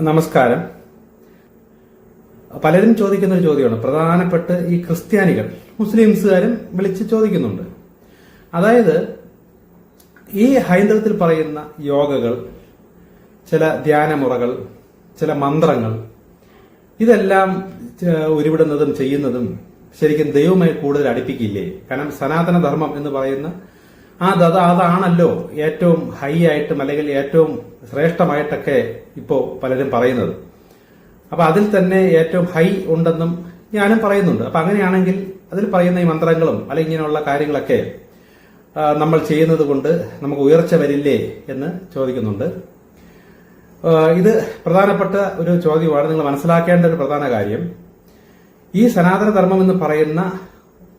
നമസ്കാരം. പലരും ചോദിക്കുന്ന ഒരു ചോദ്യമാണ്. പ്രധാനപ്പെട്ട് ഈ ക്രിസ്ത്യാനികൾ മുസ്ലിംസുകാരും വിളിച്ച് ചോദിക്കുന്നുണ്ട്. അതായത് ഈ ഹൈന്ദവത്തിൽ പറയുന്ന യോഗകൾ ചില ധ്യാനമുറകൾ ചില മന്ത്രങ്ങൾ ഇതെല്ലാം ഉരുവിടുന്നതും ചെയ്യുന്നതും ശരിക്കും ദൈവമായി കൂടുതൽ അടുപ്പിക്കില്ലേ? കാരണം സനാതന ധർമ്മം എന്ന് പറയുന്ന ആ അത് അതാണല്ലോ ഏറ്റവും ഹൈ ആയിട്ടും അല്ലെങ്കിൽ ഏറ്റവും ശ്രേഷ്ഠമായിട്ടൊക്കെ ഇപ്പോൾ പലരും പറയുന്നത്. അപ്പൊ അതിൽ തന്നെ ഏറ്റവും ഹൈ ഉണ്ടെന്നും ഞാനും പറയുന്നുണ്ട്. അപ്പൊ അങ്ങനെയാണെങ്കിൽ അതിൽ പറയുന്ന ഈ മന്ത്രങ്ങളും അല്ലെങ്കിൽ ഇങ്ങനെയുള്ള കാര്യങ്ങളൊക്കെ നമ്മൾ ചെയ്യുന്നത് കൊണ്ട് നമുക്ക് ഉയർച്ച വരില്ലേ എന്ന് ചോദിക്കുന്നുണ്ട്. ഇത് പ്രധാനപ്പെട്ട ഒരു ചോദ്യമാണ്. നിങ്ങൾ മനസ്സിലാക്കേണ്ട ഒരു പ്രധാന കാര്യം. ഈ സനാതനധർമ്മം എന്ന് പറയുന്ന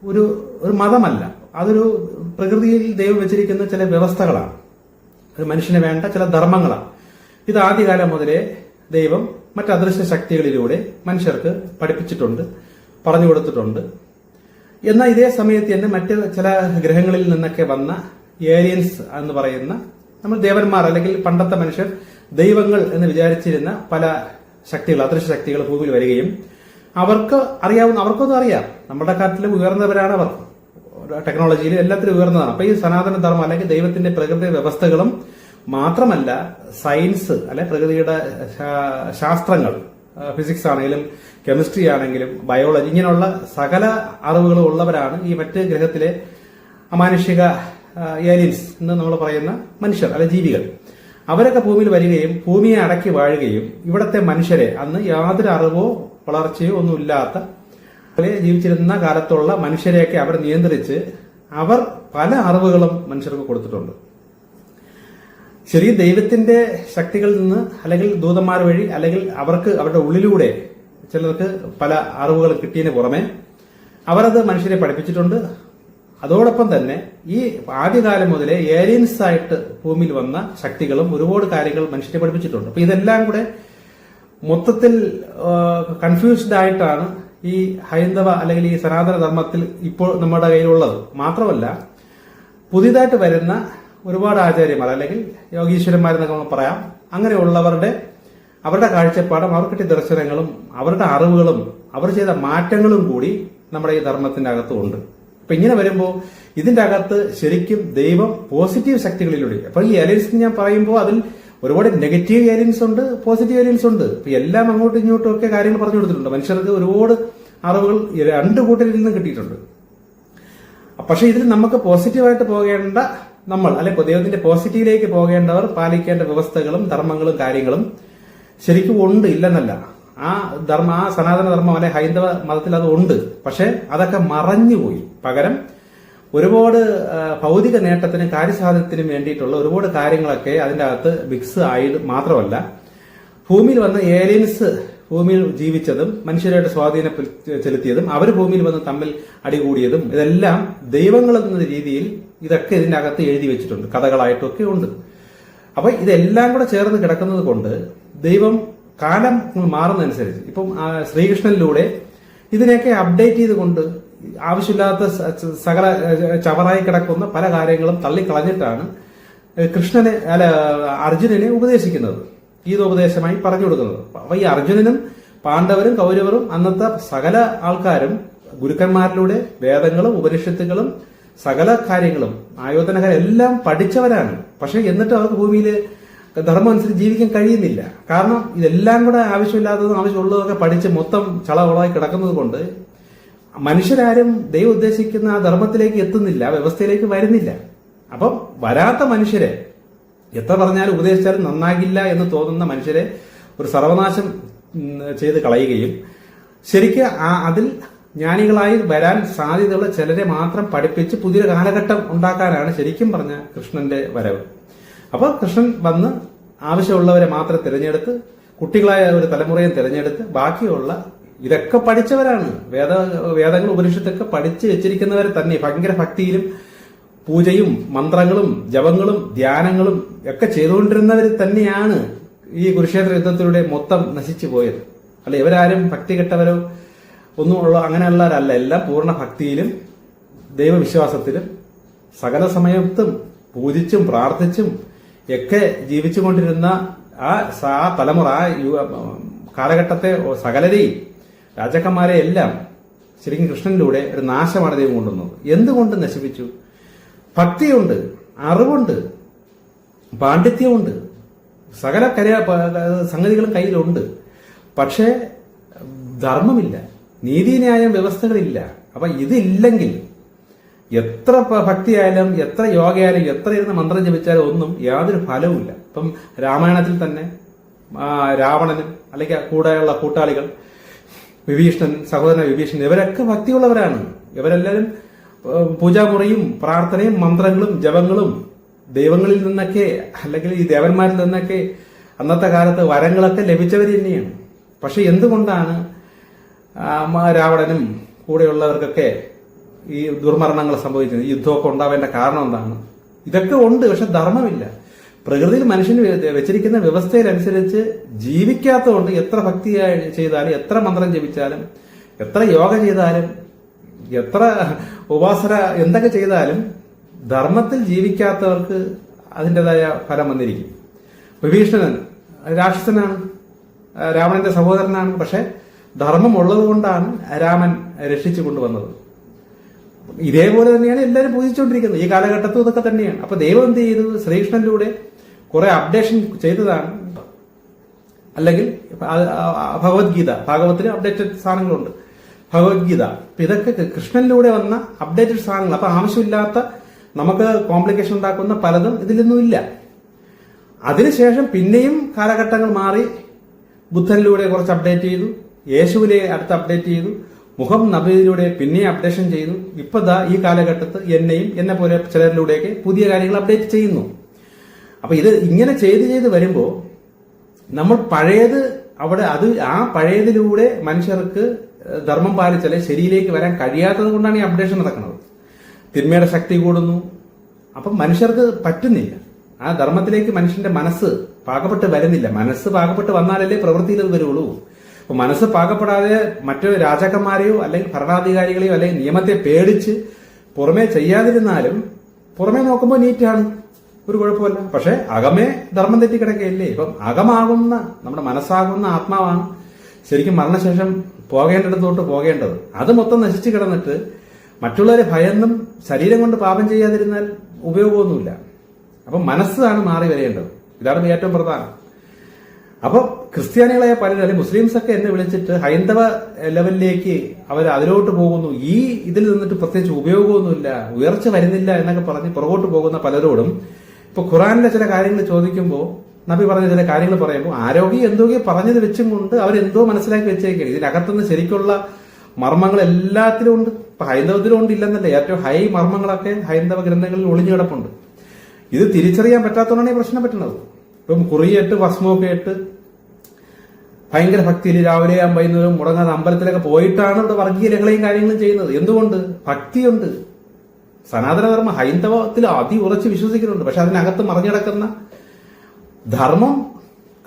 ഒരു ഒരു മതമല്ല. അതൊരു പ്രകൃതിയിൽ ദൈവം വെച്ചിരിക്കുന്ന ചില വ്യവസ്ഥകളാണ്. അത് മനുഷ്യന് വേണ്ട ചില ധർമ്മങ്ങളാണ്. ഇത് ആദ്യകാലം മുതലേ ദൈവം മറ്റ് അദൃശ്യ ശക്തികളിലൂടെ മനുഷ്യർക്ക് പഠിപ്പിച്ചിട്ടുണ്ട് പറഞ്ഞു കൊടുത്തിട്ടുണ്ട്. എന്നാൽ ഇതേ സമയത്ത് തന്നെ മറ്റ് ചില ഗ്രഹങ്ങളിൽ നിന്നൊക്കെ വന്ന ഏലിയൻസ് എന്ന് പറയുന്ന നമ്മൾ ദേവന്മാർ അല്ലെങ്കിൽ പണ്ടത്തെ മനുഷ്യർ ദൈവങ്ങൾ എന്ന് വിചാരിച്ചിരുന്ന പല ശക്തികൾ അദൃശ്യ ശക്തികൾ ഭൂമിയിൽ വരികയും അവർക്ക് അറിയാവുന്ന അവർക്കൊന്നും അറിയാം. നമ്മുടെ കാട്ടിലും ഉയർന്നവരാണ് അവർ. ടെക്നോളജിയിൽ എല്ലാത്തിലും ഉയർന്നതാണ്. അപ്പൊ ഈ സനാതന ധർമ്മം അല്ലെങ്കിൽ ദൈവത്തിന്റെ പ്രകൃതി വ്യവസ്ഥകളും മാത്രമല്ല സയൻസ് അല്ലെ പ്രകൃതിയുടെ ശാസ്ത്രങ്ങൾ ഫിസിക്സ് ആണെങ്കിലും കെമിസ്ട്രി ആണെങ്കിലും ബയോളജി ഇങ്ങനെയുള്ള സകല അറിവുകളും ഉള്ളവരാണ് ഈ മറ്റ് ഗ്രഹത്തിലെ അമാനുഷിക ഏലിയൻസ് എന്ന് നമ്മൾ പറയുന്ന മനുഷ്യർ അല്ലെ ജീവികൾ. അവരൊക്കെ ഭൂമിയിൽ വരികയും ഭൂമിയെ അടക്കി വാഴുകയും ഇവിടത്തെ മനുഷ്യരെ അന്ന് യാതൊരു അറിവോ വളർച്ചയോ ഒന്നുമില്ലാത്ത പോലെ ജീവിച്ചിരുന്ന കാലത്തുള്ള മനുഷ്യരെയൊക്കെ അവർ നിയന്ത്രിച്ച് അവർ പല അറിവുകളും മനുഷ്യർക്ക് കൊടുത്തിട്ടുണ്ട്. ശരി ദൈവത്തിന്റെ ശക്തികളിൽ നിന്ന് അല്ലെങ്കിൽ ദൂതന്മാർ വഴി അല്ലെങ്കിൽ അവർക്ക് അവരുടെ ഉള്ളിലൂടെ ചിലർക്ക് പല അറിവുകൾ കിട്ടിയതിന് പുറമെ അവരത് മനുഷ്യരെ പഠിപ്പിച്ചിട്ടുണ്ട്. അതോടൊപ്പം തന്നെ ഈ ആദ്യകാലം മുതലേ ഏലിയൻസ് ആയിട്ട് ഭൂമിയിൽ വന്ന ശക്തികളും ഒരുപാട് കാര്യങ്ങൾ മനുഷ്യരെ പഠിപ്പിച്ചിട്ടുണ്ട്. അപ്പൊ ഇതെല്ലാം കൂടെ മൊത്തത്തിൽ കൺഫ്യൂസ്ഡ് ആയിട്ടാണ് ഈ ഹൈന്ദവ അല്ലെങ്കിൽ ഈ സനാതന ധർമ്മത്തിൽ ഇപ്പോൾ നമ്മുടെ കയ്യിലുള്ളത്. മാത്രമല്ല പുതിയതായിട്ട് വരുന്ന ഒരുപാട് ആചാര്യന്മാർ അല്ലെങ്കിൽ യോഗീശ്വരന്മാരെന്നൊക്കെ നമുക്ക് പറയാം അങ്ങനെയുള്ളവരുടെ അവരുടെ കാഴ്ചപ്പാടും അവർ കിട്ടിയ ദർശനങ്ങളും അവരുടെ അറിവുകളും അവർ ചെയ്ത മാറ്റങ്ങളും കൂടി നമ്മുടെ ഈ ധർമ്മത്തിന്റെ അകത്തുണ്ട്. അപ്പൊ ഇങ്ങനെ വരുമ്പോൾ ഇതിന്റെ അകത്ത് ശരിക്കും ദൈവം പോസിറ്റീവ് ശക്തികളിലൂടെ അപ്പൊ ഈ ഏലിയൻസ് ഞാൻ പറയുമ്പോൾ അതിൽ ഒരുപാട് നെഗറ്റീവ് വേരിയൻസ് ഉണ്ട് പോസിറ്റീവ് വേരിയൻസ് ഉണ്ട്. ഇപ്പൊ എല്ലാം അങ്ങോട്ടും ഇങ്ങോട്ടും ഒക്കെ കാര്യങ്ങൾ പറഞ്ഞു കൊടുത്തിട്ടുണ്ട്. മനുഷ്യർക്ക് ഒരുപാട് അറിവുകൾ രണ്ട് കൂട്ടരിൽ നിന്നും കിട്ടിയിട്ടുണ്ട്. പക്ഷെ ഇതിൽ നമുക്ക് പോസിറ്റീവായിട്ട് പോകേണ്ട നമ്മൾ അല്ലെ ദൈവത്തിന്റെ പോസിറ്റീവിലേക്ക് പോകേണ്ടവർ പാലിക്കേണ്ട വ്യവസ്ഥകളും ധർമ്മങ്ങളും കാര്യങ്ങളും ശരിക്കും ഉണ്ട് ഇല്ലെന്നല്ല. ആ ധർമ്മ ആ സനാതന ധർമ്മം അല്ലെ ഹൈന്ദവ മതത്തിൽ അത് ഉണ്ട്. പക്ഷെ അതൊക്കെ മറഞ്ഞുപോയി. പകരം ഒരുപാട് ഭൗതിക നേട്ടത്തിനും കാര്യസാധനത്തിനും വേണ്ടിയിട്ടുള്ള ഒരുപാട് കാര്യങ്ങളൊക്കെ അതിന്റെ അകത്ത് മിക്സ് ആയി മാത്രമല്ല. ഭൂമിയിൽ വന്ന ഏലിയൻസ് ഭൂമിയിൽ ജീവിച്ചതും മനുഷ്യരായിട്ട് സ്വാധീനം ചെലുത്തിയതും അവർ ഭൂമിയിൽ വന്ന് തമ്മിൽ അടികൂടിയതും ഇതെല്ലാം ദൈവങ്ങൾ എന്ന രീതിയിൽ ഇതൊക്കെ ഇതിന്റെ അകത്ത് എഴുതി വെച്ചിട്ടുണ്ട്. കഥകളായിട്ടൊക്കെ ഉണ്ട്. അപ്പൊ ഇതെല്ലാം കൂടെ ചേർന്ന് കിടക്കുന്നത് കൊണ്ട് ദൈവം കാലം മാറുന്നതനുസരിച്ച് ഇപ്പം ശ്രീകൃഷ്ണനിലൂടെ ഇതിനെയൊക്കെ അപ്ഡേറ്റ് ചെയ്തുകൊണ്ട് ആവശ്യമില്ലാത്ത സകല ചവറായി കിടക്കുന്ന പല കാര്യങ്ങളും തള്ളിക്കളഞ്ഞിട്ടാണ് കൃഷ്ണനെ അല്ല അർജുനനെ ഉപദേശിക്കുന്നത്. ഗീതോപദേശമായി പറഞ്ഞു കൊടുക്കുന്നത്. അപ്പൊ ഈ അർജുനനും പാണ്ഡവരും കൗരവരും അന്നത്തെ സകല ആൾക്കാരും ഗുരുക്കന്മാരിലൂടെ വേദങ്ങളും ഉപനിഷത്തുകളും സകല കാര്യങ്ങളും ആയോധനകാര്യം എല്ലാം പഠിച്ചവരാണ്. പക്ഷെ എന്നിട്ട് അവർക്ക് ഭൂമിയിൽ ധർമ്മം അനുസരിച്ച് ജീവിക്കാൻ കഴിയുന്നില്ല. കാരണം ഇതെല്ലാം കൂടെ ആവശ്യമില്ലാത്തതും ആവശ്യമുള്ളതൊക്കെ പഠിച്ച് മൊത്തം ചളവളായി കിടക്കുന്നത് കൊണ്ട് മനുഷ്യരാരും ദൈവം ഉദ്ദേശിക്കുന്ന ആ ധർമ്മത്തിലേക്ക് എത്തുന്നില്ല വ്യവസ്ഥയിലേക്ക് വരുന്നില്ല. അപ്പം വരാത്ത മനുഷ്യരെ എത്ര പറഞ്ഞാലും ഉപദേശിച്ചാലും നന്നാകില്ല എന്ന് തോന്നുന്ന മനുഷ്യരെ ഒരു സർവനാശം ചെയ്ത് കളയുകയും ശരിക്ക് ആ അതിൽ ജ്ഞാനികളായി വരാൻ സാധ്യതയുള്ള ചിലരെ മാത്രം പഠിപ്പിച്ച് പുതിയൊരു കാലഘട്ടം ഉണ്ടാക്കാനാണ് ശരിക്കും പറഞ്ഞ കൃഷ്ണന്റെ വരവ്. അപ്പോൾ കൃഷ്ണൻ വന്ന് ആവശ്യമുള്ളവരെ മാത്രം തിരഞ്ഞെടുത്ത് കുട്ടികളായ ഒരു തലമുറയും തിരഞ്ഞെടുത്ത് ബാക്കിയുള്ള ഇതൊക്കെ പഠിച്ചവരാണ്. വേദ വേദങ്ങൾ ഉപനിഷത്തൊക്കെ പഠിച്ച് വെച്ചിരിക്കുന്നവരെ തന്നെ. ഭയങ്കര ഭക്തിയിലും പൂജയും മന്ത്രങ്ങളും ജപങ്ങളും ധ്യാനങ്ങളും ഒക്കെ ചെയ്തുകൊണ്ടിരുന്നവർ തന്നെയാണ് ഈ കുരുക്ഷേത്ര യുദ്ധത്തിലൂടെ മൊത്തം നശിച്ചു പോയത്. അല്ല ഇവരാരും ഭക്തി കെട്ടവരോ ഒന്നും ഉള്ള അങ്ങനെയുള്ളവരല്ല. എല്ലാം പൂർണ ഭക്തിയിലും ദൈവവിശ്വാസത്തിലും സകല സമയത്തും പൂജിച്ചും പ്രാർത്ഥിച്ചും ഒക്കെ ജീവിച്ചുകൊണ്ടിരുന്ന ആ ആ തലമുറ ആ കാലഘട്ടത്തെ സകലരെയും രാജാക്കന്മാരെ എല്ലാം ശരിക്കും കൃഷ്ണനിലൂടെ ഒരു നാശമാണ് ദൈവം കൊണ്ടുവന്നത്. എന്തുകൊണ്ട് നശിപ്പിച്ചു? ഭക്തിയുണ്ട് അറിവുണ്ട് പാണ്ഡിത്യമുണ്ട് സകല കര സംഗതികളും കയ്യിലുണ്ട്. പക്ഷേ ധർമ്മമില്ല നീതിന്യായം വ്യവസ്ഥകളില്ല. അപ്പൊ ഇതില്ലെങ്കിൽ എത്ര ഭക്തിയായാലും എത്ര യോഗയായാലും എത്ര ഇരുന്ന് മന്ത്രം ജപിച്ചാലും ഒന്നും യാതൊരു ഫലവുമില്ല. ഇപ്പം രാമായണത്തിൽ തന്നെ രാവണനും അല്ലെങ്കിൽ കൂടെയുള്ള കൂട്ടാളികൾ വിഭീഷണൻ സഹോദരൻ വിഭീഷണൻ ഇവരൊക്കെ ഭക്തിയുള്ളവരാണ്. ഇവരെല്ലാവരും പൂജാമുറിയും പ്രാർത്ഥനയും മന്ത്രങ്ങളും ജപങ്ങളും ദൈവങ്ങളിൽ നിന്നൊക്കെ അല്ലെങ്കിൽ ഈ ദേവന്മാരിൽ നിന്നൊക്കെ അന്നത്തെ കാലത്ത് വരങ്ങളൊക്കെ ലഭിച്ചവർ തന്നെയാണ്. പക്ഷെ എന്തുകൊണ്ടാണ് രാവണനും കൂടെയുള്ളവർക്കൊക്കെ ഈ ദുർമരണങ്ങൾ സംഭവിച്ചത്? യുദ്ധമൊക്കെ ഉണ്ടാവേണ്ട കാരണം എന്താണ്? ഇതൊക്കെ ഉണ്ട് പക്ഷെ ധർമ്മമില്ല. പ്രകൃതിയിൽ മനുഷ്യന് വെച്ചിരിക്കുന്ന വ്യവസ്ഥയിലനുസരിച്ച് ജീവിക്കാത്തതുകൊണ്ട് എത്ര ഭക്തി ചെയ്താലും എത്ര മന്ത്രം ജപിച്ചാലും എത്ര യോഗ ചെയ്താലും എത്ര ഉപാസന എന്തൊക്കെ ചെയ്താലും ധർമ്മത്തിൽ ജീവിക്കാത്തവർക്ക് അതിന്റെതായ ഫലം വന്നിരിക്കും. വിഭീഷണൻ രാക്ഷസനാണ് രാവണന്റെ സഹോദരനാണ് പക്ഷെ ധർമ്മം ഉള്ളതുകൊണ്ടാണ് രാമൻ രക്ഷിച്ചു കൊണ്ടുവന്നത്. ഇതേപോലെ തന്നെയാണ് എല്ലാവരും പൂജിച്ചുകൊണ്ടിരിക്കുന്നത്. ഈ കാലഘട്ടത്തും ഇതൊക്കെ തന്നെയാണ്. അപ്പൊ ദൈവം എന്ത് ചെയ്തു? ശ്രീകൃഷ്ണനിലൂടെ കുറെ അപ്ഡേഷൻ ചെയ്തതാണ്. അല്ലെങ്കിൽ ഭഗവത്ഗീത. ഭാഗവത്തിന് അപ്ഡേറ്റഡ് സാധനങ്ങളുണ്ട്. ഭഗവത്ഗീത. അപ്പൊ ഇതൊക്കെ കൃഷ്ണനിലൂടെ വന്ന അപ്ഡേറ്റഡ് സാധനങ്ങൾ. അപ്പൊ ആവശ്യമില്ലാത്ത നമുക്ക് കോംപ്ലിക്കേഷൻ ഉണ്ടാക്കുന്ന പലതും ഇതിലൊന്നും ഇല്ല. അതിനുശേഷം പിന്നെയും കാലഘട്ടങ്ങൾ മാറി. ബുദ്ധനിലൂടെ കുറച്ച് അപ്ഡേറ്റ് ചെയ്തു. യേശുവിനെ അടുത്ത് അപ്ഡേറ്റ് ചെയ്തു. മുഖം നബിയിലൂടെ പിന്നെയും അപ്ഡേഷൻ ചെയ്തു. ഇപ്പൊ ഈ കാലഘട്ടത്ത് എന്നെയും എന്നെ പോലെ ചിലരിലൂടെയൊക്കെ പുതിയ കാര്യങ്ങൾ അപ്ഡേറ്റ് ചെയ്യുന്നു. അപ്പൊ ഇത് ഇങ്ങനെ ചെയ്ത് ചെയ്ത് വരുമ്പോൾ നമ്മൾ പഴയത് അവിടെ അത് ആ പഴയതിലൂടെ മനുഷ്യർക്ക് ധർമ്മം പാലിച്ചാലേ ശരിയിലേക്ക് വരാൻ കഴിയാത്തത് കൊണ്ടാണ് ഈ അപ്ഡേഷൻ നടക്കുന്നത്. തിന്മയുടെ ശക്തി കൂടുന്നു. അപ്പം മനുഷ്യർക്ക് പറ്റുന്നില്ല. ആ ധർമ്മത്തിലേക്ക് മനുഷ്യന്റെ മനസ്സ് പാകപ്പെട്ട് വരുന്നില്ല. മനസ്സ് പാകപ്പെട്ട് വന്നാലല്ലേ പ്രവൃത്തിയിൽ അത് വരുള്ളൂ. അപ്പൊ മനസ്സ് പാകപ്പെടാതെ മറ്റു രാജാക്കന്മാരെയോ അല്ലെങ്കിൽ ഭരണാധികാരികളെയോ അല്ലെങ്കിൽ നിയമത്തെ പേടിച്ച് പുറമേ ചെയ്യാതിരുന്നാലും പുറമേ നോക്കുമ്പോൾ നീറ്റാണ്. ഒരു കുഴപ്പമില്ല. പക്ഷെ അകമേ ധർമ്മം തെറ്റി ഇപ്പം അകമാകുന്ന നമ്മുടെ മനസ്സാകുന്ന ആത്മാവാണ് ശരിക്കും മരണശേഷം പോകേണ്ടിടത്തോട്ട് പോകേണ്ടത്. അത് മൊത്തം നശിച്ചു കിടന്നിട്ട് മറ്റുള്ളവരെ ഭയന്നും ശരീരം കൊണ്ട് പാപം ചെയ്യാതിരുന്നാൽ ഉപയോഗമൊന്നുമില്ല. അപ്പം മനസ്സാണ് മാറി വരേണ്ടത്. ഇതാണ് ഏറ്റവും പ്രധാനം. അപ്പോൾ ക്രിസ്ത്യാനികളായ പലരും അല്ലെങ്കിൽ മുസ്ലിംസ് ഒക്കെ എന്നെ വിളിച്ചിട്ട് ഹൈന്ദവ ലെവലിലേക്ക് അവർ അതിലോട്ട് പോകുന്നു. ഈ ഇതിൽ നിന്നിട്ട് പ്രത്യേകിച്ച് ഉപയോഗമൊന്നുമില്ല ഉയർച്ച വരുന്നില്ല എന്നൊക്കെ പറഞ്ഞ് പുറകോട്ട് പോകുന്ന പലരോടും ഇപ്പൊ ഖുറാനിലെ ചില കാര്യങ്ങൾ ചോദിക്കുമ്പോൾ നബി പറഞ്ഞ ചില കാര്യങ്ങൾ പറയുമ്പോൾ ആരോഗ്യം എന്തൊക്കെയോ പറഞ്ഞത് വെച്ചും കൊണ്ട് അവരെന്തോ മനസ്സിലാക്കി വെച്ചേക്കാണ്. ഇതിനകത്തുനിന്ന് ശരിക്കുള്ള മർമ്മങ്ങൾ എല്ലാത്തിലും ഉണ്ട്. ഇപ്പൊ ഹൈന്ദവത്തിലും ഉണ്ട് ഇല്ലെന്നല്ല. ഏറ്റവും ഹൈ മർമ്മങ്ങളൊക്കെ ഹൈന്ദവ ഗ്രന്ഥങ്ങളിൽ ഒളിഞ്ഞു കിടപ്പുണ്ട്. ഇത് തിരിച്ചറിയാൻ പറ്റാത്തതുകൊണ്ടാണ് ഈ പ്രശ്നം പറ്റുന്നത്. ഇപ്പം കുറിയിട്ട് ഭസ്മമൊക്കെ ഇട്ട് ഭയങ്കര ഭക്തിയിൽ രാവിലെ വൈകുന്നേരം മുടങ്ങാതെ അമ്പലത്തിലൊക്കെ പോയിട്ടാണ് ഇവിടെ വർഗീയ ലഹളയും കാര്യങ്ങളും ചെയ്യുന്നത്. എന്തുകൊണ്ട്? ഭക്തിയുണ്ട്. സനാതനധർമ്മ ഹൈന്ദവത്തിൽ അതി ഉറച്ച് വിശ്വസിക്കുന്നുണ്ട്. പക്ഷെ അതിനകത്ത് മറിഞ്ഞിടക്കുന്ന ധർമ്മം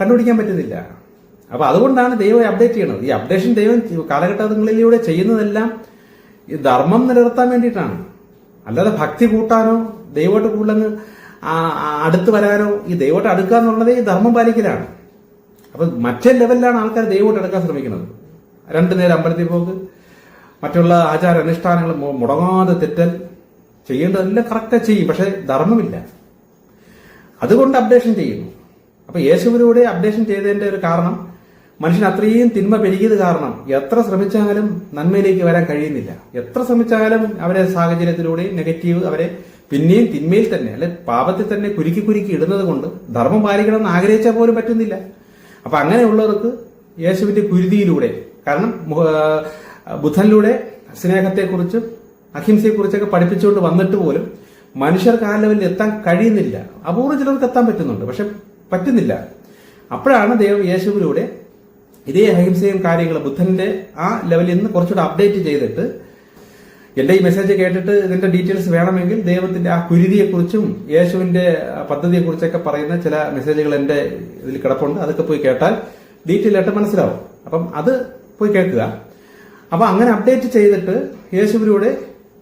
കണ്ടുപിടിക്കാൻ പറ്റുന്നില്ല. അപ്പൊ അതുകൊണ്ടാണ് ദൈവം അപ്ഡേറ്റ് ചെയ്യണത്. ഈ അപ്ഡേഷൻ ദൈവം കാലഘട്ടങ്ങളിലൂടെ ചെയ്യുന്നതെല്ലാം ഈ ധർമ്മം നിലനിർത്താൻ വേണ്ടിയിട്ടാണ്. അല്ലാതെ ഭക്തി കൂട്ടാനോ ദൈവമായിട്ട് കൂടുതലങ്ങ് അടുത്ത് വരാനോ ഈ ദൈവമായിട്ട് അടുക്കുക എന്നുള്ളത് ഈ ധർമ്മം പാലിക്കലാണ്. അപ്പൊ മറ്റേ ലെവലിലാണ് ആൾക്കാർ ദൈവമായിട്ട് അടുക്കാൻ ശ്രമിക്കുന്നത്. രണ്ടു നേരം അമ്പലത്തിൽ പോക്ക് മറ്റുള്ള ആചാര അനുഷ്ഠാനങ്ങൾ മുടങ്ങാതെ തെറ്റൽ ചെയ്യേണ്ടതെല്ലാം കറക്റ്റായി ചെയ്യും. പക്ഷെ ധർമ്മമില്ല. അതുകൊണ്ട് അപ്ഡേഷൻ ചെയ്യുന്നു. അപ്പൊ യേശുവിലൂടെ അപ്ഡേഷൻ ചെയ്തതിന്റെ ഒരു കാരണം മനുഷ്യൻ അത്രയും തിന്മ പെരുകിയത് കാരണം എത്ര ശ്രമിച്ചാലും നന്മയിലേക്ക് വരാൻ കഴിയുന്നില്ല. എത്ര ശ്രമിച്ചാലും അവരെ സാഹചര്യത്തിലൂടെ നെഗറ്റീവ് അവരെ പിന്നെയും തിന്മയിൽ തന്നെ അല്ലെ പാപത്തിൽ തന്നെ കുരുക്കി കുരുക്കി ഇടുന്നത് കൊണ്ട് ധർമ്മം പാലിക്കണമെന്ന് ആഗ്രഹിച്ചാൽ പോലും പറ്റുന്നില്ല. അപ്പൊ അങ്ങനെയുള്ളവർക്ക് യേശുവിന്റെ കുരുതിയിലൂടെ കാരണം ബുധനിലൂടെ സ്നേഹത്തെക്കുറിച്ചും അഹിംസയെക്കുറിച്ചൊക്കെ പഠിപ്പിച്ചുകൊണ്ട് വന്നിട്ട് പോലും മനുഷ്യർക്ക് ആ ലെവലിൽ എത്താൻ കഴിയുന്നില്ല. അപൂർവ ചിലർക്ക് എത്താൻ പറ്റുന്നുണ്ട് പക്ഷെ പറ്റുന്നില്ല. അപ്പോഴാണ് ദൈവം യേശുവിലൂടെ ഇതേ അഹിംസയും കാര്യങ്ങളും ബുദ്ധന്റെ ആ ലെവലിൽ നിന്ന് കുറച്ചുകൂടെ അപ്ഡേറ്റ് ചെയ്തിട്ട് എന്റെ ഈ മെസ്സേജ് കേട്ടിട്ട് ഇതിന്റെ ഡീറ്റെയിൽസ് വേണമെങ്കിൽ ദൈവത്തിന്റെ ആ കുരുതിയെക്കുറിച്ചും യേശുവിന്റെ പദ്ധതിയെക്കുറിച്ചൊക്കെ പറയുന്ന ചില മെസ്സേജുകൾ എന്റെ ഇതിൽ കിടപ്പുണ്ട്. അതൊക്കെ പോയി കേട്ടാൽ ഡീറ്റെയിൽ ആയിട്ട് മനസ്സിലാവും. അപ്പം അത് പോയി കേൾക്കുക. അപ്പൊ അങ്ങനെ അപ്ഡേറ്റ് ചെയ്തിട്ട് യേശുവിലൂടെ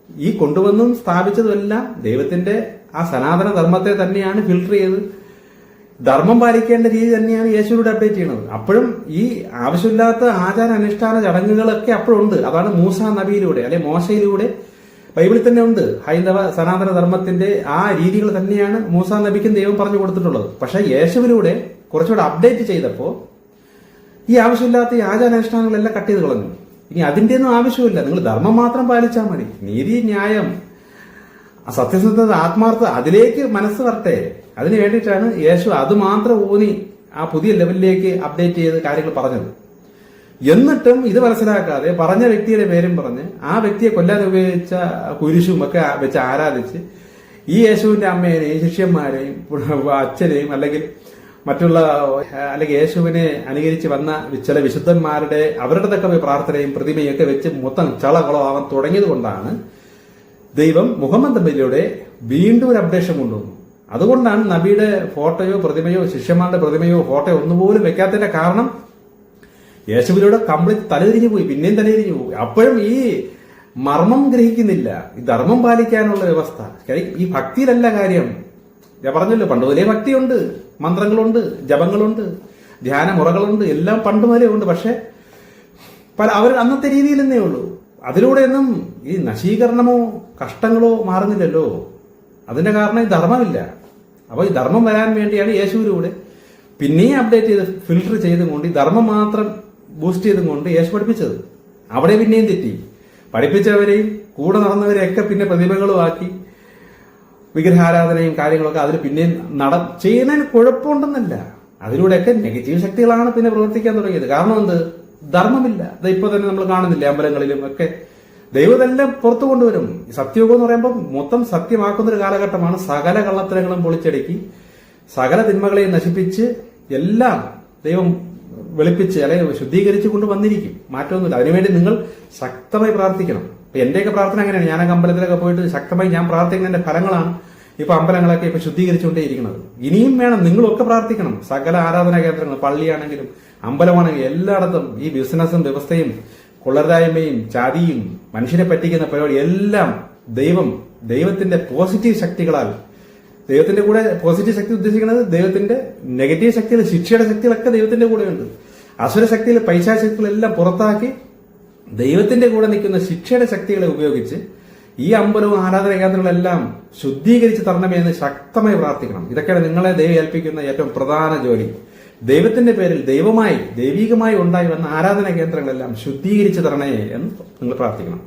ഈ കൊണ്ടുവന്നും സ്ഥാപിച്ചതുമെല്ലാം ദൈവത്തിന്റെ ആ സനാതന ധർമ്മത്തെ തന്നെയാണ് ഫിൽട്ടർ ചെയ്ത് ധർമ്മം പാലിക്കേണ്ട രീതി തന്നെയാണ് യേശുവിലൂടെ അപ്ഡേറ്റ് ചെയ്യുന്നത് അപ്പോഴും ഈ ആവശ്യമില്ലാത്ത ആചാര അനുഷ്ഠാന ചടങ്ങുകളൊക്കെ അപ്പോഴും ഉണ്ട് അതാണ് മൂസ നബിയിലൂടെ അല്ലെ മോശയിലൂടെ ബൈബിളിൽ തന്നെ ഉണ്ട്. ഹൈന്ദവ സനാതന ധർമ്മത്തിന്റെ ആ രീതികൾ തന്നെയാണ് മൂസ നബിക്കും ദൈവം പറഞ്ഞു കൊടുത്തിട്ടുള്ളത്. പക്ഷെ യേശുവിലൂടെ കുറച്ചുകൂടെ അപ്ഡേറ്റ് ചെയ്തപ്പോൾ ഈ ആവശ്യമില്ലാത്ത ഈ ആചാരാനുഷ്ഠാനങ്ങളെല്ലാം കട്ട് ചെയ്ത് കളഞ്ഞു. ഇനി അതിന്റെ ഒന്നും ആവശ്യമില്ല. നിങ്ങൾ ധർമ്മം മാത്രം പാലിച്ചാൽ മതി. നീതി ന്യായം സത്യസന്ധത ആത്മാർത്ഥ അതിലേക്ക് മനസ്സ് വരട്ടെ. അതിന് വേണ്ടിയിട്ടാണ് യേശു അത് മാത്രം ഊന്നി ആ പുതിയ ലെവലിലേക്ക് അപ്ഡേറ്റ് ചെയ്ത് കാര്യങ്ങൾ പറഞ്ഞത്. എന്നിട്ടും ഇത് മനസ്സിലാക്കാതെ പറഞ്ഞ വ്യക്തിയുടെ പേരും പറഞ്ഞ് ആ വ്യക്തിയെ കൊല്ലാതെ ഉപയോഗിച്ച കുരിശും ഒക്കെ വെച്ച് ആരാധിച്ച് ഈ യേശുവിന്റെ അമ്മേനെയും ശിഷ്യന്മാരെയും അച്ഛനെയും അല്ലെങ്കിൽ മറ്റുള്ള അല്ലെങ്കിൽ യേശുവിനെ അനുകരിച്ച് വന്ന ചില വിശുദ്ധന്മാരുടെ അവരുടെ തക്ക പ്രാർത്ഥനയും പ്രതിമയും ഒക്കെ വെച്ച് മൊത്തം ചളകളാവാൻ തുടങ്ങിയത് കൊണ്ടാണ് ദൈവം മുഹമ്മദ് നബിയിലൂടെ വീണ്ടും ഒരു അപ്ഡേഷൻ കൊണ്ടുവന്നു. അതുകൊണ്ടാണ് നബിയുടെ ഫോട്ടോയോ പ്രതിമയോ ശിഷ്യന്മാരുടെ പ്രതിമയോ ഫോട്ടോയോ ഒന്നുപോലും വെക്കാത്തതിന്റെ കാരണം യേശുവിലൂടെ കംപ്ലീറ്റ് തലതിരിഞ്ഞു പോയി പിന്നെയും തലതിരിഞ്ഞു പോയി. അപ്പോഴും ഈ മർമ്മം ഗ്രഹിക്കുന്നില്ല. ഈ ധർമ്മം പാലിക്കാനുള്ള വ്യവസ്ഥ. ഈ ഭക്തിയിലല്ല കാര്യം. ഞാൻ പറഞ്ഞല്ലോ പണ്ട് വലിയ ഭക്തിയുണ്ട്. മന്ത്രങ്ങളുണ്ട് ജപങ്ങളുണ്ട് ധ്യാന മുറകളുണ്ട് എല്ലാം പണ്ട് ഉണ്ട്. പക്ഷേ പല അവർ അന്നത്തെ രീതിയിൽ തന്നേ ഉള്ളൂ. അതിലൂടെയൊന്നും ഈ നശീകരണമോ കഷ്ടങ്ങളോ മാറുന്നില്ലല്ലോ. അതിന്റെ കാരണം ഈ ധർമ്മമില്ല. അപ്പോൾ ഈ ധർമ്മം വരാൻ വേണ്ടിയാണ് യേശുവിലൂടെ പിന്നെയും അപ്ഡേറ്റ് ചെയ്ത് ഫിൽട്ടർ ചെയ്തുകൊണ്ട് ഈ ധർമ്മം മാത്രം ബൂസ്റ്റ് ചെയ്തും കൊണ്ട് യേശു പഠിപ്പിച്ചത്. അവിടെ പിന്നെയും തെറ്റി. പഠിപ്പിച്ചവരെയും കൂടെ നടന്നവരെയൊക്കെ പിന്നെ പ്രതിഭകളുമാക്കി വിഗ്രഹാരാധനയും കാര്യങ്ങളൊക്കെ അതിൽ പിന്നെയും നട ചെയ്യുന്നതിന് കുഴപ്പമുണ്ടെന്നല്ല. അതിലൂടെയൊക്കെ നെഗറ്റീവ് ശക്തികളാണ് പിന്നെ പ്രവർത്തിക്കാൻ തുടങ്ങിയത്. കാരണം എന്ത്? ധർമ്മമില്ല. അത് ഇപ്പൊ തന്നെ നമ്മൾ കാണുന്നില്ല അമ്പലങ്ങളിലും ഒക്കെ. ദൈവതെല്ലാം പുറത്തു കൊണ്ടുവരും. സത്യയോഗം എന്ന് പറയുമ്പോൾ മൊത്തം സത്യമാക്കുന്ന ഒരു കാലഘട്ടമാണ് സകല കള്ളത്തരങ്ങളും പൊളിച്ചടുക്കി സകല തിന്മകളെയും നശിപ്പിച്ച് എല്ലാം ദൈവം വെളുപ്പിച്ച് അല്ലെങ്കിൽ ശുദ്ധീകരിച്ചു കൊണ്ട് വന്നിരിക്കും. മാറ്റമൊന്നുമില്ല. അതിനുവേണ്ടി നിങ്ങൾ ശക്തമായി പ്രാർത്ഥിക്കണം. ഇപ്പൊ എന്റെയൊക്കെ പ്രാർത്ഥന അങ്ങനെയാണ് ഞാനൊക്കെ അമ്പലത്തിലൊക്കെ പോയിട്ട് ശക്തമായി ഞാൻ പ്രാർത്ഥിക്കുന്നതിന്റെ ഫലങ്ങളാണ് ഇപ്പൊ അമ്പലങ്ങളൊക്കെ ഇപ്പൊ ശുദ്ധീകരിച്ചുകൊണ്ടേയിരിക്കുന്നത്. ഇനിയും വേണം നിങ്ങളൊക്കെ പ്രാർത്ഥിക്കണം. സകല ആരാധനാ കേന്ദ്രങ്ങൾ പള്ളിയാണെങ്കിലും അമ്പലമാണെങ്കിലും എല്ലായിടത്തും ഈ ബിസിനസ്സും വ്യവസ്ഥയും കൊള്ളരുതായ്മയും ചാതിയും മനുഷ്യനെ പറ്റിക്കുന്ന പരിപാടി എല്ലാം ദൈവം ദൈവത്തിന്റെ പോസിറ്റീവ് ശക്തികളാൽ ദൈവത്തിന്റെ കൂടെ പോസിറ്റീവ് ശക്തി ഉദ്ദേശിക്കുന്നത് ദൈവത്തിന്റെ നെഗറ്റീവ് ശക്തികൾ ശിക്ഷയുടെ ശക്തികളൊക്കെ ദൈവത്തിന്റെ കൂടെയുണ്ട്. അസുര ശക്തിയിൽ പൈശാ ശക്തികളെല്ലാം പുറത്താക്കി ദൈവത്തിന്റെ കൂടെ നിൽക്കുന്ന ശിക്ഷയുടെ ശക്തികളെ ഉപയോഗിച്ച് ഈ അമ്പലവും ആരാധന കേന്ദ്രങ്ങളെല്ലാം ശുദ്ധീകരിച്ച് തരണമേ എന്ന് ശക്തമായി പ്രാർത്ഥിക്കണം. ഇതൊക്കെയാണ് നിങ്ങളെ ദൈവം ഏൽപ്പിക്കുന്ന ഏറ്റവും പ്രധാന ജോലി. ദൈവത്തിന്റെ പേരിൽ ദൈവമായി ദൈവികമായി ഉണ്ടായി വന്ന ആരാധന കേന്ദ്രങ്ങളെല്ലാം ശുദ്ധീകരിച്ച് തരണേ എന്ന് നിങ്ങൾ പ്രാർത്ഥിക്കണം.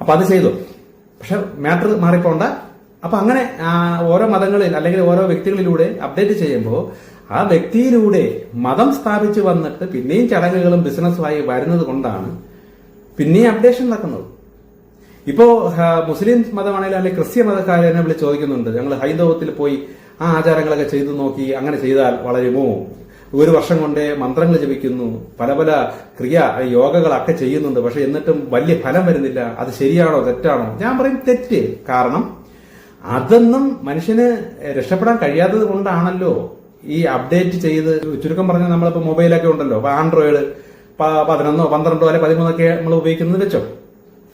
അപ്പൊ അത് ചെയ്തു. പക്ഷെ മാറ്റർ മാറിപ്പോണ്ട. അപ്പൊ അങ്ങനെ ഓരോ മതങ്ങളിൽ അല്ലെങ്കിൽ ഓരോ വ്യക്തികളിലൂടെ അപ്ഡേറ്റ് ചെയ്യുമ്പോൾ ആ വ്യക്തിയിലൂടെ മതം സ്ഥാപിച്ചു വന്നിട്ട് പിന്നെയും ചടങ്ങുകളും ബിസിനസ്സുമായി വരുന്നത് കൊണ്ടാണ് പിന്നെയും അപ്ഡേഷൻ നടക്കുന്നത്. ഇപ്പോ മുസ്ലിം മതമാണെങ്കിലും അല്ലെങ്കിൽ ക്രിസ്ത്യ മതക്കാരെ എന്നെ വിളിച്ച് ചോദിക്കുന്നുണ്ട്. ഞങ്ങൾ ഹൈന്ദവത്തിൽ പോയി ആ ആചാരങ്ങളൊക്കെ ചെയ്തു നോക്കി അങ്ങനെ ചെയ്താൽ വളരുമോ? ഒരു വർഷം കൊണ്ടേ മന്ത്രങ്ങൾ ജപിക്കുന്നു പല പല ക്രിയ യോഗകളൊക്കെ ചെയ്യുന്നുണ്ട്. പക്ഷെ എന്നിട്ടും വലിയ ഫലം വരുന്നില്ല. അത് ശരിയാണോ തെറ്റാണോ? ഞാൻ പറയും തെറ്റ്. കാരണം അതൊന്നും മനുഷ്യന് രക്ഷപ്പെടാൻ കഴിയാത്തത് കൊണ്ടാണല്ലോ ഈ അപ്ഡേറ്റ് ചെയ്ത് ചുരുക്കം പറഞ്ഞാൽ നമ്മളിപ്പോ മൊബൈലൊക്കെ ഉണ്ടല്ലോ. ആൻഡ്രോയിഡ് പതിനൊന്നോ പന്ത്രണ്ടോ അല്ലെ പതിമൂന്നൊക്കെ നമ്മൾ ഉപയോഗിക്കുന്നത് വെച്ചോ?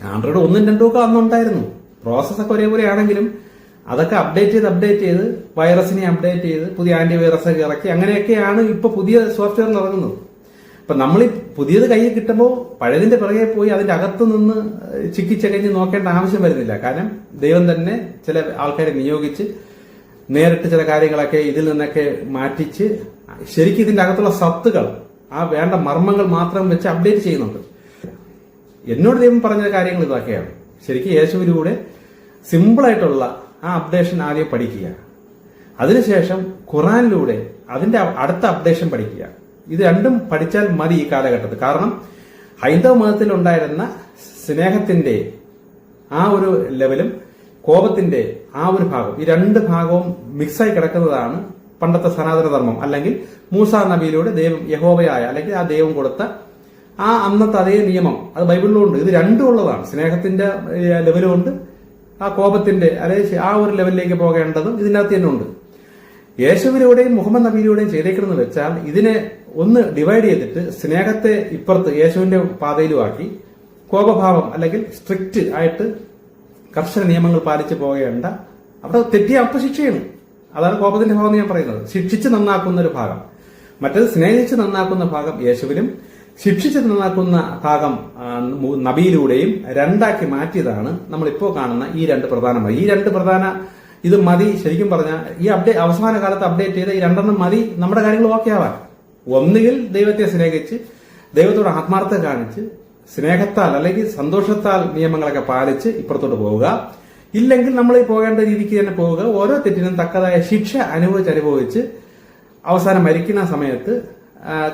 ആൻഡ്രോയിഡ് ഒന്നും രണ്ടും ഒക്കെ അന്നുണ്ടായിരുന്നു പ്രോസസ് ഒക്കെ ഒരേപോലെ ആണെങ്കിലും അതൊക്കെ അപ്ഡേറ്റ് ചെയ്ത് അപ്ഡേറ്റ് ചെയ്ത് വൈറസിനെ അപ്ഡേറ്റ് ചെയ്ത് പുതിയ ആന്റി വൈറസ് ഒക്കെ ഇറക്കി അങ്ങനെയൊക്കെയാണ് ഇപ്പൊ പുതിയ സോഫ്റ്റ്വെയർ ഇറങ്ങുന്നത്. അപ്പൊ നമ്മൾ പുതിയത് കയ്യിൽ കിട്ടുമ്പോൾ പഴയതിന്റെ പിറകെ പോയി അതിന്റെ അകത്ത് നിന്ന് ചിക്കിച്ചകഞ്ഞ് നോക്കേണ്ട ആവശ്യം വരുന്നില്ല. കാരണം ദൈവം തന്നെ ചില ആൾക്കാരെ നിയോഗിച്ച് നേരിട്ട് ചില കാര്യങ്ങളൊക്കെ ഇതിൽ നിന്നൊക്കെ മാറ്റിച്ച് ശരിക്കും ഇതിന്റെ അകത്തുള്ള സത്തുകൾ ആ വേണ്ട മർമ്മങ്ങൾ മാത്രം വെച്ച് അപ്ഡേറ്റ് ചെയ്യുന്നുണ്ട്. എന്നോട് ദൈവം പറഞ്ഞ കാര്യങ്ങൾ ഇതൊക്കെയാണ്. ശരിക്കും യേശുവിലൂടെ സിമ്പിളായിട്ടുള്ള ആ അപ്ഡേഷൻ ആദ്യം പഠിക്കുക. അതിനുശേഷം ഖുറാനിലൂടെ അതിന്റെ അടുത്ത അപ്ഡേഷൻ പഠിക്കുക. ഇത് രണ്ടും പഠിച്ചാൽ മതി ഈ കാലഘട്ടത്തിൽ. കാരണം ഹൈന്ദവ മതത്തിൽ ഉണ്ടായിരുന്ന സ്നേഹത്തിന്റെ ആ ഒരു ലെവലും കോപത്തിന്റെ ആ ഒരു ഭാഗം ഈ രണ്ട് ഭാഗവും മിക്സായി കിടക്കുന്നതാണ് പണ്ടത്തെ സനാതനധർമ്മം അല്ലെങ്കിൽ മൂസ നബിയിലൂടെ ദൈവം യഹോബയായ അല്ലെങ്കിൽ ആ ദൈവം കൊടുത്ത ആ അന്നത്തെ അതേ നിയമം. അത് ബൈബിളിലും ഉണ്ട് ഇത് രണ്ടും ഉള്ളതാണ്. സ്നേഹത്തിന്റെ ഏഹ്, ലെവലും ഉണ്ട് ആ കോപത്തിന്റെ അല്ലെങ്കിൽ ആ ഒരു ലെവലിലേക്ക് പോകേണ്ടതും ഇതിനകത്ത് തന്നെ ഉണ്ട്. യേശുവിലൂടെയും മുഹമ്മദ് നബിയിലൂടെയും ചെയ്തേക്കണമെന്ന് വെച്ചാൽ ഇതിനെ ഒന്ന് ഡിവൈഡ് ചെയ്തിട്ട് സ്നേഹത്തെ ഇപ്പുറത്ത് യേശുവിന്റെ പാതയിലുമാക്കി കോപഭാവം അല്ലെങ്കിൽ സ്ട്രിക്റ്റ് ആയിട്ട് കർശന നിയമങ്ങൾ പാലിച്ചു പോകേണ്ട. അവിടെ തെറ്റിയ അപ്പൊ ശിക്ഷയാണ് അതാണ് കോപത്തിന്റെ ഭാഗം ഞാൻ പറയുന്നത്. ശിക്ഷിച്ച് നന്നാക്കുന്ന ഒരു ഭാഗം. മറ്റത് സ്നേഹിച്ച് നന്നാക്കുന്ന ഭാഗം യേശുവിനും ശിക്ഷിച്ച് നന്നാക്കുന്ന ഭാഗം നബിയിലൂടെയും രണ്ടാക്കി മാറ്റിയതാണ് നമ്മൾ ഇപ്പോൾ കാണുന്ന ഈ രണ്ട് പ്രധാനമായി ഈ രണ്ട് പ്രധാന ഇത് മതി ശരിക്കും പറഞ്ഞാൽ ഈ അപ്ഡേറ്റ് അവസാന കാലത്ത് അപ്ഡേറ്റ് ചെയ്ത ഈ രണ്ടെണ്ണം മതി നമ്മുടെ കാര്യങ്ങൾ ഓക്കെ ആവാൻ. ഒന്നുകിൽ ദൈവത്തെ സ്നേഹിച്ച് ദൈവത്തോട് ആത്മാർത്ഥത കാണിച്ച് സ്നേഹത്താൽ അല്ലെങ്കിൽ സന്തോഷത്താൽ നിയമങ്ങളൊക്കെ പാലിച്ച് ഇപ്പുറത്തോട്ട് പോവുക. ഇല്ലെങ്കിൽ നമ്മൾ പോകേണ്ട രീതിക്ക് തന്നെ പോവുക. ഓരോ തെറ്റിനും തക്കതായ ശിക്ഷ അനുഭവിച്ച് അനുഭവിച്ച് അവസാനം മരിക്കുന്ന സമയത്ത്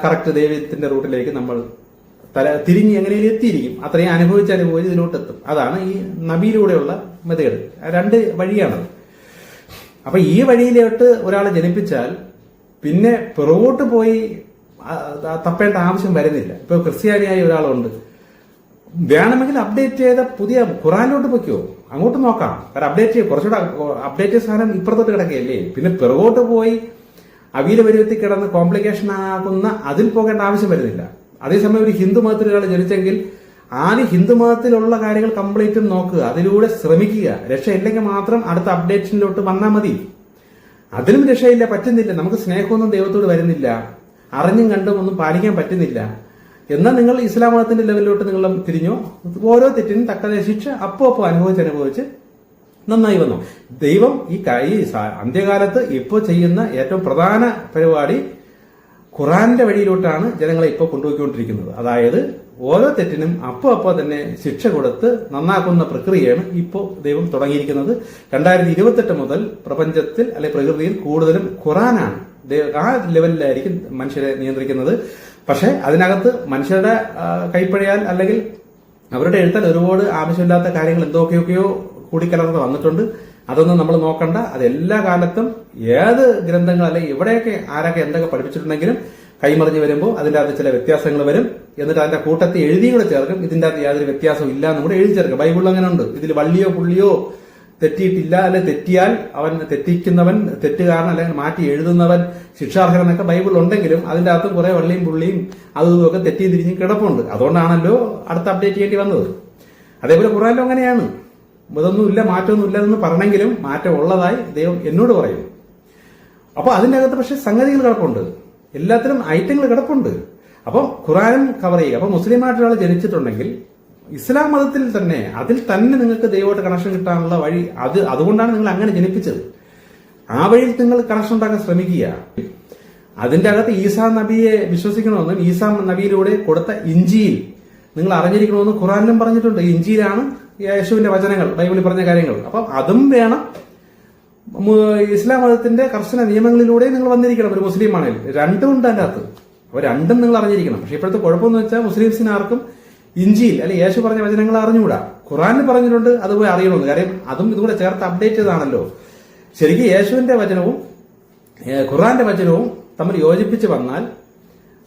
കറക്റ്റ് ദൈവത്തിന്റെ റൂട്ടിലേക്ക് നമ്മൾ തല തിരിഞ്ഞ് എങ്ങനെയും എത്തിയിരിക്കും. അത്രയും അനുഭവിച്ച് അനുഭവിച്ച് ഇതിലോട്ട് എത്തും. അതാണ് ഈ നബിയിലൂടെയുള്ള മെതേഡ്. രണ്ട് വഴിയാണത് അപ്പൊ ഈ വഴിയിലോട്ട് ഒരാളെ ജനിപ്പിച്ചാൽ പിന്നെ പുറകോട്ട് പോയി തപ്പേണ്ട ആവശ്യം വരുന്നില്ല. ഇപ്പൊ ക്രിസ്ത്യാനിയായ ഒരാളുണ്ട്. വേണമെങ്കിൽ അപ്ഡേറ്റ് ചെയ്ത പുതിയ ഖുറാനിലോട്ട് പൊയ്ക്കോ. അങ്ങോട്ട് നോക്കാം. കാരണം അപ്ഡേറ്റ് ചെയ്യും. കുറച്ചുകൂടെ അപ്ഡേറ്റ് സാധനം ഇപ്പുറത്തോട്ട് കിടക്കുകയല്ലേ? പിന്നെ പിറകോട്ട് പോയി അവിയിലെ പരുവത്തിൽ കിടന്ന് കോംപ്ലിക്കേഷൻ ആകുന്ന അതിൽ പോകേണ്ട ആവശ്യം വരുന്നില്ല. അതേസമയം ഒരു ഹിന്ദു മതത്തിൽ ഒരാൾ ജനിച്ചെങ്കിൽ ആദ്യം ഹിന്ദു മതത്തിലുള്ള കാര്യങ്ങൾ കംപ്ലീറ്റും നോക്കുക. അതിലൂടെ ശ്രമിക്കുക. രക്ഷയില്ലെങ്കിൽ മാത്രം അടുത്ത അപ്ഡേഷനിലോട്ട് വന്നാൽ മതി. അതിലും രക്ഷയില്ല പറ്റുന്നില്ല. നമുക്ക് സ്നേഹമൊന്നും ദൈവത്തോട് വരുന്നില്ല. അറിഞ്ഞും കണ്ടും ഒന്നും പാലിക്കാൻ പറ്റുന്നില്ല. എന്നാൽ നിങ്ങൾ ഇസ്ലാം മതത്തിന്റെ ലെവലിലോട്ട് നിങ്ങൾ തിരിഞ്ഞോ ഓരോ തെറ്റിനും തക്കതായ ശിക്ഷ അപ്പോ അപ്പോ അനുഭവിച്ച് അനുഭവിച്ച് നന്നായി വന്നു. ദൈവം ഈ ഈ അന്ത്യകാലത്ത് ഇപ്പോൾ ചെയ്യുന്ന ഏറ്റവും പ്രധാന പരിപാടി ഖുറാന്റെ വഴിയിലോട്ടാണ് ജനങ്ങളെ ഇപ്പോൾ കൊണ്ടുപോയിക്കൊണ്ടിരിക്കുന്നത്. അതായത് ഓരോ തെറ്റിനും അപ്പോ അപ്പോ തന്നെ ശിക്ഷ കൊടുത്ത് നന്നാക്കുന്ന പ്രക്രിയയാണ് ഇപ്പോൾ ദൈവം തുടങ്ങിയിരിക്കുന്നത്. രണ്ടായിരത്തി ഇരുപത്തെട്ട് മുതൽ പ്രപഞ്ചത്തിൽ അല്ലെ പ്രകൃതിയിൽ കൂടുതലും ഖുറാനാണ്. ആ ലെവലിലായിരിക്കും മനുഷ്യരെ നിയന്ത്രിക്കുന്നത്. പക്ഷെ അതിനകത്ത് മനുഷ്യരുടെ കൈപ്പഴിയാൽ അല്ലെങ്കിൽ അവരുടെ എഴുത്താൽ ഒരുപാട് ആവശ്യമില്ലാത്ത കാര്യങ്ങൾ എന്തൊക്കെയൊക്കെയോ കൂടിക്കലർന്ന് വന്നിട്ടുണ്ട്. അതൊന്നും നമ്മൾ നോക്കണ്ട. അത് എല്ലാ കാലത്തും ഏത് ഗ്രന്ഥങ്ങൾ അല്ലെങ്കിൽ എവിടെയൊക്കെ ആരൊക്കെ എന്തൊക്കെ പഠിപ്പിച്ചിട്ടുണ്ടെങ്കിലും കൈമറിഞ്ഞ് വരുമ്പോൾ അതിന്റെ അകത്ത് ചില വ്യത്യാസങ്ങൾ വരും. എന്നിട്ട് അതിന്റെ കൂട്ടത്തിൽ എഴുതിയും കൂടെ ചേർക്കും. ഇതിന്റെ അകത്ത് യാതൊരു വ്യത്യാസവും ഇല്ല എന്നും കൂടെ എഴുതി ചേർക്കും. ബൈബിളിൽ അങ്ങനെ ഉണ്ട് ഇതിൽ വള്ളിയോ പുള്ളിയോ തെറ്റിയിട്ടില്ല അല്ലെ തെറ്റിയാൽ അവൻ തെറ്റിക്കുന്നവൻ തെറ്റുകാരൻ അല്ലെങ്കിൽ മാറ്റി എഴുതുന്നവൻ ശിക്ഷാർഹൻ എന്നൊക്കെ ബൈബിൾ ഉണ്ടെങ്കിലും അതിന്റെ അകത്ത് കുറെ വള്ളിയും പുള്ളിയും അതും ഇതും ഒക്കെ തെറ്റിയും തിരിഞ്ഞും കിടപ്പുണ്ട്. അതുകൊണ്ടാണല്ലോ അടുത്ത അപ്ഡേറ്റ് ചെയ്യേണ്ടി വന്നത്. അതേപോലെ ഖുറാനിലും അങ്ങനെയാണ്. ഇതൊന്നും ഇല്ല മാറ്റമൊന്നും ഇല്ല എന്ന് പറഞ്ഞെങ്കിലും മാറ്റം ഉള്ളതായി ദൈവം എന്നോട് പറയും. അപ്പൊ അതിന്റെ അകത്ത് പക്ഷെ സംഗതികൾ കിടപ്പുണ്ട്. എല്ലാത്തിലും ഐറ്റങ്ങൾ കിടപ്പുണ്ട്. അപ്പം ഖുറാനും കവർ ചെയ്യുക. അപ്പൊ മുസ്ലിമായിട്ടൊരാൾ ജനിച്ചിട്ടുണ്ടെങ്കിൽ ഇസ്ലാം മതത്തിൽ തന്നെ അതിൽ തന്നെ നിങ്ങൾക്ക് ദൈവമായിട്ട് കണക്ഷൻ കിട്ടാനുള്ള വഴി അത് അതുകൊണ്ടാണ് നിങ്ങൾ അങ്ങനെ ജനിപ്പിച്ചത്. ആ വഴിയിൽ നിങ്ങൾ കണക്ഷൻ ഉണ്ടാക്കാൻ ശ്രമിക്കുക. അതിന്റെ അകത്ത് ഈസാ നബിയെ വിശ്വസിക്കണമെന്നും ഈസാ നബിയിലൂടെ കൊടുത്ത ഇഞ്ചിയിൽ നിങ്ങൾ അറിഞ്ഞിരിക്കണമെന്ന് ഖുറാനിലും പറഞ്ഞിട്ടുണ്ട്. ഇഞ്ചിയിലാണ് യേശുവിന്റെ വചനങ്ങൾ ബൈബിളിൽ പറഞ്ഞ കാര്യങ്ങൾ. അപ്പം അതും വേണം. ഇസ്ലാം മതത്തിന്റെ കർശന നിയമങ്ങളിലൂടെ നിങ്ങൾ വന്നിരിക്കണം ഒരു മുസ്ലിം ആണെങ്കിൽ രണ്ടും ഉണ്ട് അതിന്റെ അകത്ത് രണ്ടും നിങ്ങൾ അറിഞ്ഞിരിക്കണം. പക്ഷെ ഇപ്പോഴത്തെ കുഴപ്പമെന്ന് വെച്ചാൽ മുസ്ലിംസിന് ആർക്കും ഇഞ്ചിയിൽ അല്ലെ യേശു പറഞ്ഞ വചനങ്ങൾ അറിഞ്ഞുകൂടാ? ഖുറാനിൽ പറഞ്ഞിട്ടുണ്ട് അത് പോയി അറിയണമെന്ന്. കാര്യം അതും ഇതുകൂടെ ചേർത്ത് അപ്ഡേറ്റ് ചെയ്താണല്ലോ ശരിക്കും യേശുവിന്റെ വചനവും ഖുറാന്റെ വചനവും തമ്മിൽ യോജിപ്പിച്ച് വന്നാൽ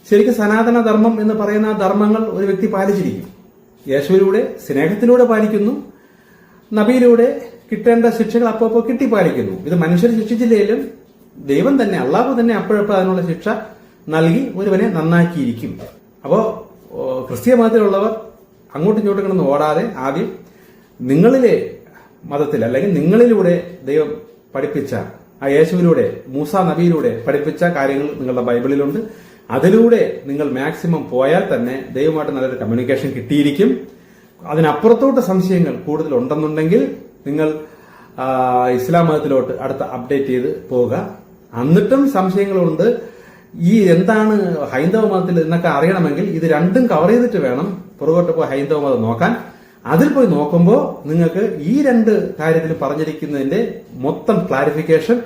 ശരിക്കും സനാതന ധർമ്മം എന്ന് പറയുന്ന ധർമ്മങ്ങൾ ഒരു വ്യക്തി പാലിച്ചിരിക്കും. യേശുവിലൂടെ സ്നേഹത്തിലൂടെ പാലിക്കുന്നു നബിയിലൂടെ കിട്ടേണ്ട ശിക്ഷകൾ അപ്പോൾ അപ്പോൾ കിട്ടിപ്പാലിക്കുന്നു. ഇത് മനുഷ്യർ ശിക്ഷിച്ചില്ലെങ്കിലും ദൈവം തന്നെ അള്ളാഹു തന്നെ അപ്പോഴപ്പോൾ അതിനുള്ള ശിക്ഷ നൽകി ഒരുവനെ നന്നാക്കിയിരിക്കും. അപ്പോ ഓ, ക്രിസ്തീയ മതത്തിലുള്ളവർ അങ്ങോട്ടും ഇങ്ങോട്ടും കിടന്ന് ഓടാതെ ആദ്യം നിങ്ങളിലെ മതത്തിൽ അല്ലെങ്കിൽ നിങ്ങളിലൂടെ ദൈവം പഠിപ്പിച്ച ആ യേശുവിലൂടെ മൂസ നബിയിലൂടെ പഠിപ്പിച്ച കാര്യങ്ങൾ നിങ്ങളുടെ ബൈബിളിലുണ്ട്. അതിലൂടെ നിങ്ങൾ മാക്സിമം പോയാൽ തന്നെ ദൈവമായിട്ട് നല്ലൊരു കമ്മ്യൂണിക്കേഷൻ കിട്ടിയിരിക്കും. അതിനപ്പുറത്തോട്ട് സംശയങ്ങൾ കൂടുതൽ ഉണ്ടെന്നുണ്ടെങ്കിൽ നിങ്ങൾ ഇസ്ലാം മതത്തിലോട്ട് അടുത്ത അപ്ഡേറ്റ് ചെയ്ത് പോവുക. എന്നിട്ടും സംശയങ്ങളുണ്ട്. ഈ എന്താണ് ഹൈന്ദവ മതത്തിൽ എന്നൊക്കെ അറിയണമെങ്കിൽ ഇത് രണ്ടും കവർ ചെയ്തിട്ട് വേണം പുറകോട്ട് പോയി ഹൈന്ദവ മതം നോക്കാൻ. അതിൽ പോയി നോക്കുമ്പോൾ നിങ്ങൾക്ക് ഈ രണ്ട് കാര്യത്തിൽ പറഞ്ഞിരിക്കുന്നതിന്റെ മൊത്തം ക്ലാരിഫിക്കേഷൻ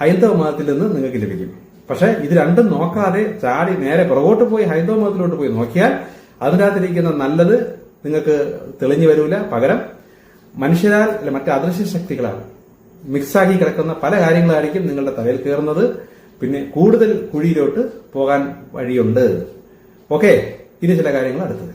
ഹൈന്ദവ മതത്തിൽ നിന്ന് നിങ്ങൾക്ക് ലഭിക്കും. പക്ഷെ ഇത് രണ്ടും നോക്കാതെ ചാടി നേരെ പുറകോട്ട് പോയി ഹൈന്ദവ മതത്തിലോട്ട് പോയി നോക്കിയാൽ അതിനകത്തിരിക്കുന്ന നല്ലത് നിങ്ങൾക്ക് തെളിഞ്ഞു വരില്ല പകരം മനുഷ്യരാൽ അല്ലെ മറ്റ് അദൃശ്യ ശക്തികളാൽ മിക്സാക്കി കിടക്കുന്ന പല കാര്യങ്ങളായിരിക്കും നിങ്ങളുടെ തലയിൽ കയറുന്നത്. പിന്നെ കൂടുതൽ കുഴിയിലോട്ട് പോകാൻ വഴിയുണ്ട്. ഓക്കെ ഇനി ചില കാര്യങ്ങൾ അടുത്തത്.